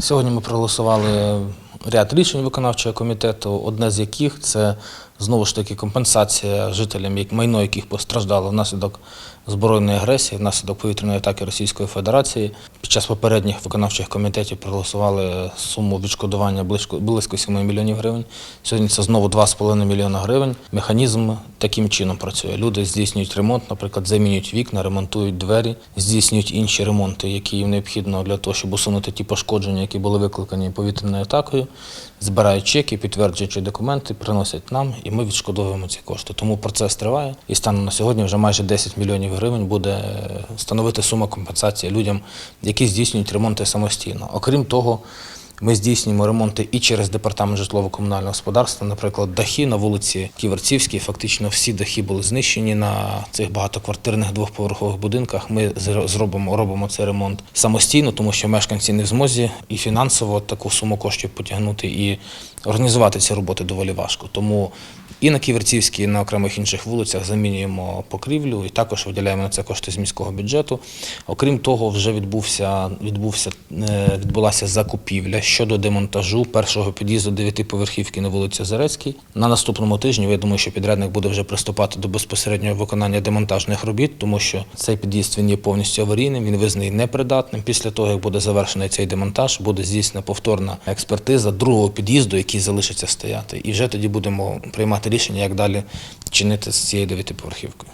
Сьогодні ми проголосували ряд рішень виконавчого комітету, одне з яких це знову ж таки компенсація жителям, майно яких постраждало внаслідок збройної агресії, внаслідок повітряної атаки Російської Федерації. Час попередніх виконавчих комітетів проголосували суму відшкодування близько, близько 7 мільйонів гривень. Сьогодні це знову 2,5 мільйона гривень. Механізм таким чином працює. Люди здійснюють ремонт, наприклад, замінюють вікна, ремонтують двері, здійснюють інші ремонти, які їм необхідно для того, щоб усунути ті пошкодження, які були викликані повітряною атакою. Збирають чеки, підтверджуючи документи, приносять нам, і ми відшкодовуємо ці кошти. Тому процес триває. І станом на сьогодні вже майже 10 мільйонів гривень буде становити сума компенсації людям, які здійснюють ремонти самостійно. Окрім того, ми здійснюємо ремонти і через департамент житлово-комунального господарства. Наприклад, дахи на вулиці Ківерцівській. Фактично всі дахи були знищені на цих багатоквартирних двохповерхових будинках. Ми зробимо робимо цей ремонт самостійно, тому що мешканці не в змозі і фінансово таку суму коштів потягнути і організувати ці роботи доволі важко. Тому і на Ківерцівській, і на окремих інших вулицях замінюємо покрівлю і також виділяємо на це кошти з міського бюджету. Окрім того, вже відбувся, відбувся, е, відбулася закупівля щодо демонтажу першого під'їзду дев'ятиповерхівки на вулиці Зарецькій. На наступному тижні я думаю, що підрядник буде вже приступати до безпосереднього виконання демонтажних робіт, тому що цей під'їзд він є повністю аварійним, він визнаний непридатним. Після того, як буде завершений цей демонтаж, буде здійснена повторна експертиза другого під'їзду, який залишиться стояти. І вже тоді будемо приймати рішення, як далі чинити з цією дев'ятиповерхівкою.